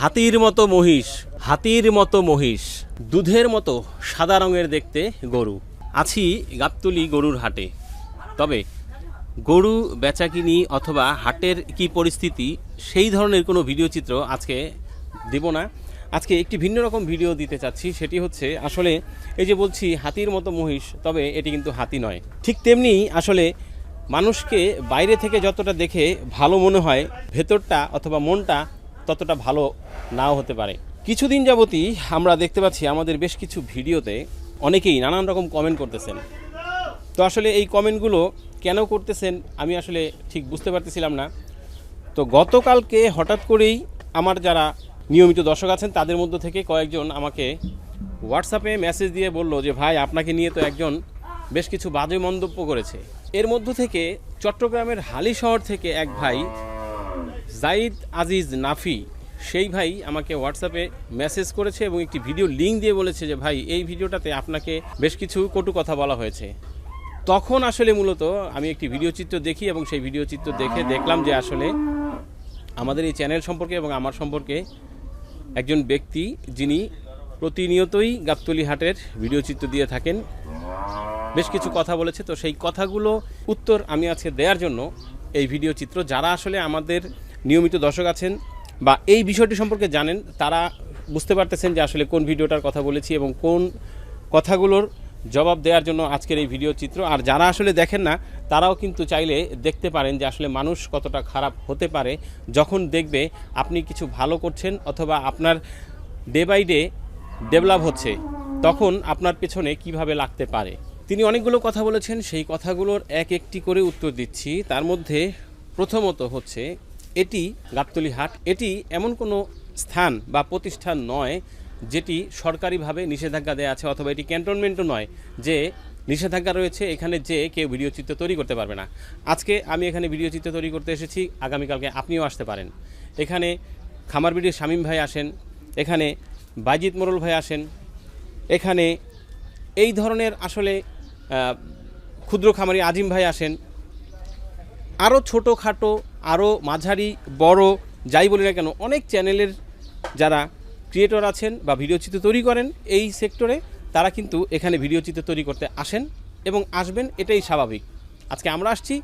হাতির মতো মহিষ, হাতির মতো মহিষ, দুধের মতো সাদা রঙের দেখতে গরু। আছি গাবতলি গরুর হাটে। তবে গরু বেচাকিনি অথবা হাটের কি পরিস্থিতি, সেই ধরনের কোনো ভিডিও চিত্র আজকে দেব না। আজকে একটি ভিন্ন রকম ভিডিও দিতে চাচ্ছি, সেটি হচ্ছে আসলে এই যে বলছি হাতির মতো মহিষ, তবে এটি কিন্তু হাতি নয়। ঠিক তেমনি আসলে মানুষকে বাইরে থেকে যতটা দেখে ভালো মনে হয়, ভেতরটা অথবা মনটা ততটা ভালো নাও হতে পারে। কিছুদিন যাবতই আমরা দেখতে পাচ্ছি আমাদের বেশ কিছু ভিডিওতে অনেকেই নানান রকম কমেন্ট করতেছেন। তো আসলে এই কমেন্টগুলো কেন করতেছেন আমি আসলে ঠিক বুঝতে পারতেছিলাম না। তো গতকালকে হঠাৎ করেই আমার যারা নিয়মিত দর্শক আছেন, তাদের মধ্য থেকে কয়েকজন আমাকে হোয়াটসঅ্যাপে মেসেজ দিয়ে বলল যে, ভাই, আপনাকে নিয়ে তো একজন বেশ কিছু বাজে মন্তব্য করেছে। এর মধ্য থেকে চট্টগ্রামের হালি শহর থেকে এক ভাই জাইদ আজিজ নাফি, সেই ভাই আমাকে হোয়াটসঅ্যাপে মেসেজ করেছে এবং একটি ভিডিও লিঙ্ক দিয়ে বলেছে যে, ভাই, এই ভিডিওটাতে আপনাকে বেশ কিছু কটু কথা বলা হয়েছে। তখন আসলে মূলত আমি একটি ভিডিও চিত্র দেখি এবং সেই ভিডিও চিত্র দেখে দেখলাম যে আসলে আমাদের এই চ্যানেল সম্পর্কে এবং আমার সম্পর্কে একজন ব্যক্তি যিনি প্রতিনিয়তই গাবতলি হাটের ভিডিও চিত্র দিয়ে থাকেন। বেশ কিছু কথা বলেছে। তো সেই কথাগুলো উত্তর আমি আজকে দেওয়ার জন্য এই ভিডিও চিত্র, যারা আসলে আমাদের নিয়মিত দর্শক আছেন বা এই বিষয়টি সম্পর্কে জানেন, তারা বুঝতে পারতেছেন যে আসলে কোন ভিডিওটার কথা বলেছি এবং কোন কথাগুলোর জবাব দেওয়ার জন্য আজকের এই ভিডিও চিত্র। আর যারা আসলে দেখেন না, তারাও কিন্তু চাইলে দেখতে পারেন যে আসলে মানুষ কতটা খারাপ হতে পারে যখন দেখবে আপনি কিছু ভালো করছেন অথবা আপনার ডে বাই ডে ডেভেলপ হচ্ছে, তখন আপনার পেছনে কীভাবে লাগতে পারে। তিনি অনেকগুলো কথা বলেছেন, সেই কথাগুলোর এক একটি করে উত্তর দিচ্ছি। তার মধ্যে প্রথমত হচ্ছে এটি গাবতলি হাট, এটি এমন কোনো স্থান বা প্রতিষ্ঠান নয় যেটি সরকারিভাবে নিষেধাজ্ঞা দেওয়া আছে অথবা এটি ক্যান্টনমেন্টও নয় যে নিষেধাজ্ঞা রয়েছে এখানে যে কেউ ভিডিও চিত্র তৈরি করতে পারবে না। আজকে আমি এখানে ভিডিও চিত্র তৈরি করতে এসেছি, আগামীকালকে আপনিও আসতে পারেন। এখানে খামার ভিডিও শামীম ভাই আসেন, এখানে বাইজিৎ মোরল ভাই আসেন, এখানে এই ধরনের আসলে ক্ষুদ্র খামারি আজিম ভাই আসেন। আরও ছোটোখাটো আরও মাঝারি, বড়, যাই বলি না কেন, অনেক চ্যানেলের যারা ক্রিয়েটর আছেন বা ভিডিও চিত্র তৈরি করেন এই সেক্টরে তারা কিন্তু এখানে ভিডিও চিত্র তৈরি করতে আসেন এবং আসবেন, এটাই স্বাভাবিক। আজকে আমরা আসছি,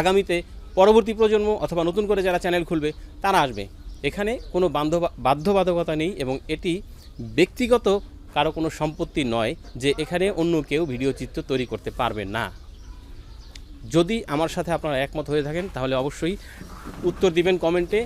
আগামীতে পরবর্তী প্রজন্ম অথবা নতুন করে যারা চ্যানেল খুলবে, তারা আসবে। এখানে কোনো বান্ধব, বাধ্যবাধকতা নেই এবং এটি ব্যক্তিগত কারও কোনো সম্পত্তি নয় যে এখানে অন্য কেউ ভিডিও চিত্র তৈরি করতে পারবে না। যদি আমার সাথে আপনারা একমত হয়ে থাকেন, তাহলে অবশ্যই উত্তর দিবেন কমেন্টে।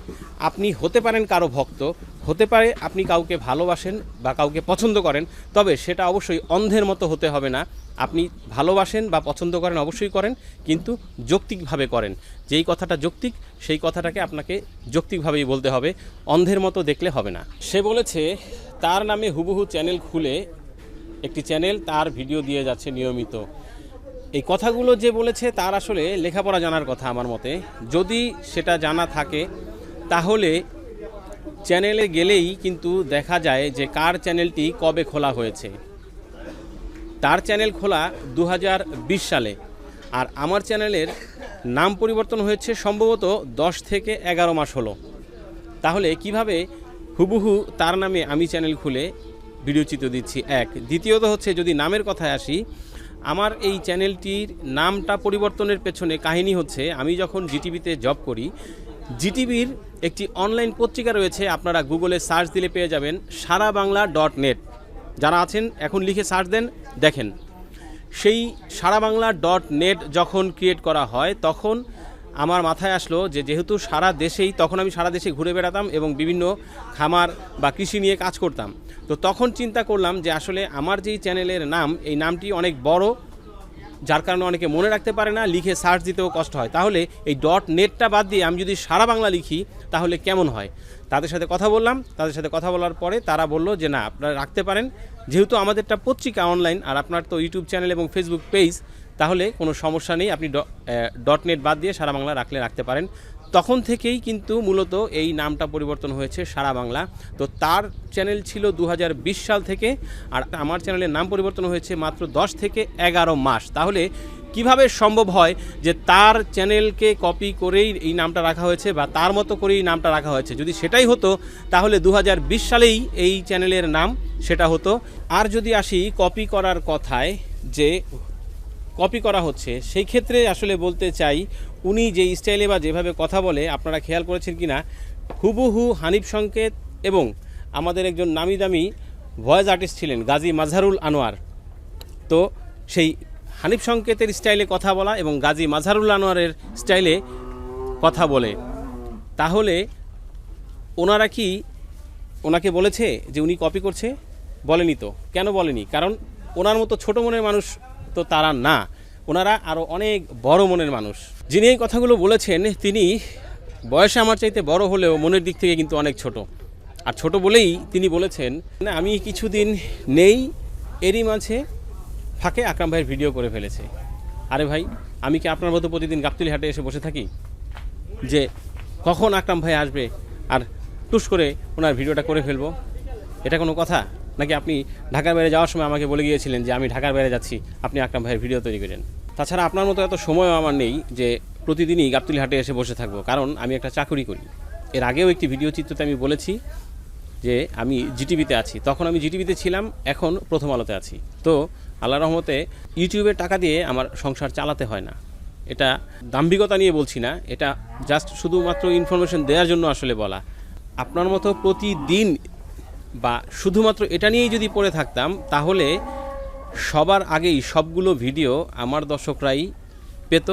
আপনি হতে পারেন কারও ভক্ত, হতে পারে আপনি কাউকে ভালোবাসেন বা কাউকে পছন্দ করেন, তবে সেটা অবশ্যই অন্ধের মতো হতে হবে না। আপনি ভালোবাসেন বা পছন্দ করেন অবশ্যই করেন, কিন্তু যৌক্তিকভাবে করেন। যেই কথাটা যৌক্তিক, সেই কথাটাকে আপনাকে যৌক্তিকভাবেই বলতে হবে, অন্ধের মতো দেখলে হবে না। সে বলেছে, তার নামে হুবহু চ্যানেল খুলে একটি চ্যানেল তার ভিডিও দিয়ে যাচ্ছে নিয়মিত। এই কথাগুলো যে বলেছে তার আসলে লেখাপড়া জানার কথা আমার মতে। যদি সেটা জানা থাকে, তাহলে চ্যানেলে গেলেই কিন্তু দেখা যায় যে কার চ্যানেলটি কবে খোলা হয়েছে। তার চ্যানেল খোলা দু হাজার বিশ সালে, আর আমার চ্যানেলের নাম পরিবর্তন হয়েছে সম্ভবত দশ থেকে এগারো মাস হলো। তাহলে কীভাবে হুবহু তার নামে আমি চ্যানেল খুলে ভিডিও চিত্র দিচ্ছি? এক। দ্বিতীয়ত হচ্ছে যদি নামের কথায় আসি আমার এই চ্যানেলটির নামটা পরিবর্তনের পেছনে কাহিনী হচ্ছে, আমি যখন জিটিভিতে জব করি, জিটিভির একটি অনলাইন পত্রিকা রয়েছে, আপনারা গুগলে সার্চ দিলে পেয়ে যাবেন সারা বাংলা ডট নেট। যারা আছেন, এখন লিখে সার্চ দেন, দেখেন। সেই সারা বাংলা ডট নেট যখন ক্রিয়েট করা হয়, তখন আমার মাথায় আসলো যে যেহেতু সারা দেশেই, তখন আমি সারা দেশে ঘুরে বেড়াতাম এবং বিভিন্ন খামার বা কৃষি নিয়ে কাজ করতাম। তো তখন চিন্তা করলাম যে আসলে আমার যেই চ্যানেলের নাম, এই নামটি অনেক বড়, যার কারণে অনেকে মনে রাখতে পারে না, লিখে সার্চ দিতেও কষ্ট হয়। তাহলে এই ডট নেটটা বাদ দিয়ে আমি যদি সারা বাংলা লিখি, তাহলে কেমন হয়? তাদের সাথে কথা বললাম, তাদের সাথে কথা বলার পরে তারা বলল যে, না, আপনারা রাখতে পারেন। যেহেতু আমাদেরটা পত্রিকা অনলাইন আর আপনার তো ইউটিউব চ্যানেল এবং ফেসবুক পেজ তাহলে কোনো সমস্যা নেই, আপনি ডট নেট বাদ দিয়ে সারা বাংলা রাখলে রাখতে পারেন। তখন থেকেই কিন্তু মূলত এই নামটা পরিবর্তন হয়েছে সারা বাংলা। তো তার চ্যানেল ছিল দু হাজার বিশ সাল থেকে, আর আমার চ্যানেলের নাম পরিবর্তন হয়েছে মাত্র 10 থেকে এগারো মাস। তাহলে কীভাবে সম্ভব হয় যে তার চ্যানেলকে কপি করেই এই নামটা রাখা হয়েছে বা তার মতো করেই নামটা রাখা হয়েছে? যদি সেটাই হতো, তাহলে দু হাজার বিশ সালেই এই চ্যানেলের নাম সেটা হতো। আর যদি আসি কপি করার কথায় যে কপি করা হচ্ছে, সেই ক্ষেত্রে আসলে বলতে চাই, উনি যে স্টাইলে বা যেভাবে কথা বলে, আপনারা খেয়াল করেছেন কি না হুবহু হানিফ সংকেত এবং আমাদের একজন নামি দামি ভয়েস আর্টিস্ট ছিলেন, গাজী মাজহারুল আনোয়ার। তো সেই হানিফ সংকেতের স্টাইলে কথা বলা এবং গাজী মাজহারুল আনোয়ারের স্টাইলে কথা বলে। তাহলে ওনারা কি ওনাকে বলেছে যে উনি কপি করছে? বলেনি তো। কেন বলেনি? কারণ ওনার মতো ছোট মনের মানুষ তো তারা না। ওনারা আরও অনেক বড় মনের মানুষ। যিনি এই কথাগুলো বলেছেন, তিনি বয়সে আমার চাইতে বড় হলেও মনের দিক থেকে কিন্তু অনেক ছোট। আর ছোট বলেই তিনি বলেছেন না আমি কিছুদিন নেই, এরই মাঝে ফাঁকে আকরাম ভাইয়ের ভিডিও করে ফেলেছে। আরে ভাই, আমি কি আপনার মতো প্রতিদিন গাবতলি হাটে এসে বসে থাকি? যে কখন আকরাম ভাই আসবে আর টুস করে ওনার ভিডিওটা করে ফেলব? এটা কোনো কথা? নাকি আপনি ঢাকার বাইরে যাওয়ার সময় আমাকে বলে গিয়েছিলেন যে আমি ঢাকার বাইরে যাচ্ছি, আপনি আকরাম ভাইয়ের ভিডিও তৈরি করেন। তাছাড়া আপনার মতো এত সময়ও আমার নেই যে প্রতিদিনই গাবতলি হাটে এসে বসে থাকব, কারণ আমি একটা চাকরি করি। এর আগেও একটি ভিডিও চিত্রতে আমি বলেছি যে আমি জিটিভিতে আছি। তখন আমি জিটিভিতে ছিলাম, এখন প্রথম আলোতে আছি। তো আল্লাহ রহমতে ইউটিউবের টাকা দিয়ে আমার সংসার চালাতে হয় না। এটা দাম্ভিকতা নিয়ে বলছি না, এটা জাস্ট শুধুমাত্র ইনফরমেশন দেওয়ার জন্য আসলে বলা। আপনার মতো প্রতিদিন বা শুধুমাত্র এটা নিয়েই যদি পড়ে থাকতাম, তাহলে সবার আগেই সবগুলো ভিডিও আমার দর্শকরাই পেত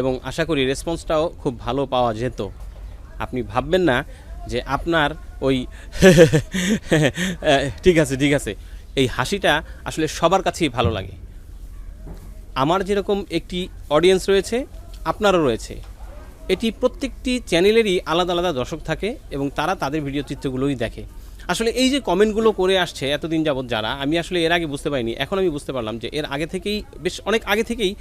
এবং আশা করি রেসপন্সটাও খুব ভালো পাওয়া যেত। আপনি ভাববেন না যে আপনার ওই ঠিক আছে ঠিক আছে। এই হাসিটা আসলে সবার কাছেই ভালো লাগে। আমার যেরকম একটি অডিয়েন্স রয়েছে, আপনারও রয়েছে। এটি প্রত্যেকটি চ্যানেলেরই আলাদা আলাদা দর্শক থাকে এবং তারা তাদের ভিডিও চিত্রগুলোই দেখে। আসলে এই যে কমেন্টগুলো করে আসছে এতদিন যাবৎ যারা, আমি আসলে এর আগে বুঝতে পারিনি, এখন আমি বুঝতে পারলাম যে এর আগে থেকেই বেশ অনেক আগে থেকেই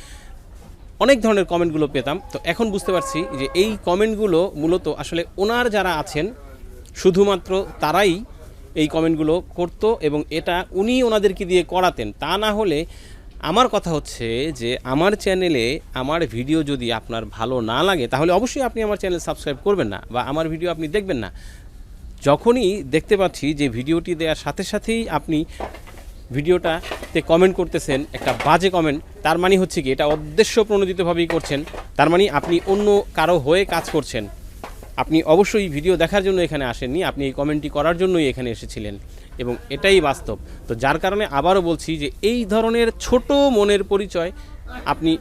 অনেক ধরনের কমেন্টগুলো পেতাম। তো এখন বুঝতে পারছি যে এই কমেন্টগুলো মূলত আসলে ওনার যারা আছেন, শুধুমাত্র তারাই এই কমেন্টগুলো করতো এবং এটা উনি ওনাদেরকে দিয়ে করাতেন। তা না হলে আমার কথা হচ্ছে যে আমার চ্যানেলে আমার ভিডিও যদি আপনার ভালো না লাগে, তাহলে অবশ্যই আপনি আমার চ্যানেল সাবস্ক্রাইব করবেন না বা আমার ভিডিও আপনি দেখবেন না। যখনই দেখতে পাচ্ছি যে ভিডিওটি দেওয়ার সাথে সাথেই আপনি ভিডিওটাতে কমেন্ট করতেছেন, একটা বাজে কমেন্ট তার মানে হচ্ছে কি এটা উদ্দেশ্য প্রণোদিতভাবেই করছেন, তার মানে আপনি অন্য কারও হয়ে কাজ করছেন। আপনি অবশ্যই ভিডিও দেখার জন্য এখানে আসেননি, আপনি এই কমেন্টটি করার জন্যই এখানে এসেছিলেন এবং এটাই বাস্তব। তো যার কারণে আবারও বলছি যে এই ধরনের ছোট মনের পরিচয় আপনি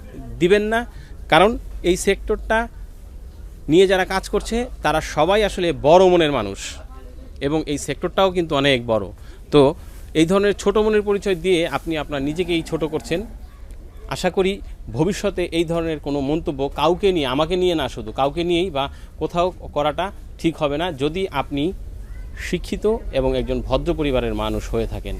দিবেন না, কারণ এই সেক্টরটা নিয়ে যারা কাজ করছে, তারা সবাই আসলে বড় মনের মানুষ। এবং এই সেক্টরটাও কিন্তু অনেক বড়। তো এই ধরনের ছোটো মনের পরিচয় দিয়ে আপনি আপনার নিজেকেই ছোট করছেন। আশা করি ভবিষ্যতে এই ধরনের কোনো মন্তব্য কাউকে নিয়ে, আমাকে নিয়ে না শুধু, কাউকে নিয়েই বা কোথাও করাটা ঠিক হবে না যদি আপনি শিক্ষিত এবং একজন ভদ্র পরিবারের মানুষ হয়ে থাকেন।